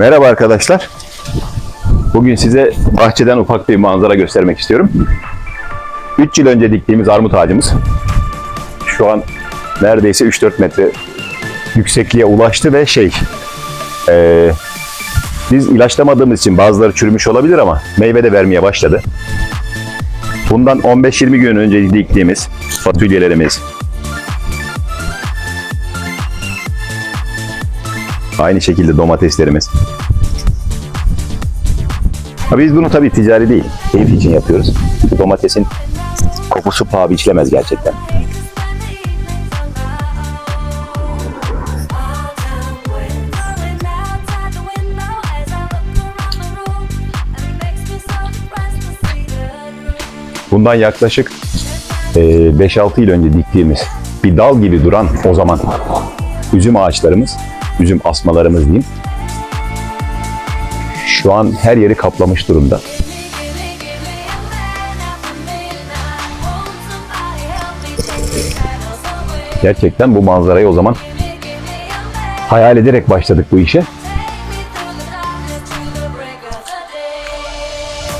Merhaba arkadaşlar. Bugün size bahçeden ufak bir manzara göstermek istiyorum. 3 yıl önce diktiğimiz armut ağacımız şu an neredeyse 3-4 metre yüksekliğe ulaştı ve şey eee, biz ilaçlamadığımız için bazıları çürümüş olabilir ama meyve de vermeye başladı. Bundan 15-20 gün önce diktiğimiz fasulyelerimiz, Aynı şekilde domateslerimiz. Biz bunu tabii ticari değil, keyif için yapıyoruz. Domatesin kokusu paha biçilemez gerçekten. Bundan yaklaşık eee, 5-6 yıl önce diktiğimiz bir dal gibi duran o zaman üzüm ağaçlarımız, üzüm asmalarımız diyeyim. Şu an her yeri kaplamış durumda. Gerçekten bu manzarayı o zaman hayal ederek başladık bu işe.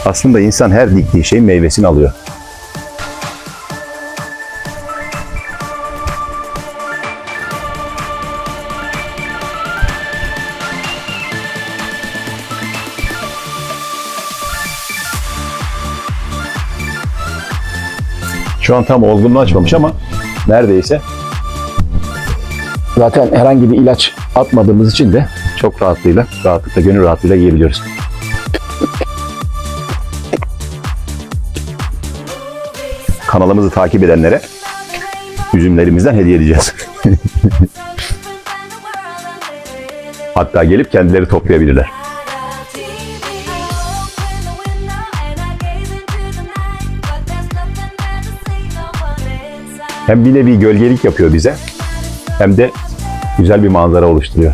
Aslında insan her diktiği şeyin meyvesini alıyor. Şu an tam olgunluğu açmamış ama neredeyse. Zaten herhangi bir ilaç atmadığımız için de çok rahatlığıyla, rahatlıkla, gönül rahatlığıyla yiyebiliyoruz. Kanalımızı takip edenlere üzümlerimizden hediye edeceğiz. Hatta gelip kendileri toplayabilirler. Hem bir nevi gölgelik yapıyor bize hem de güzel bir manzara oluşturuyor.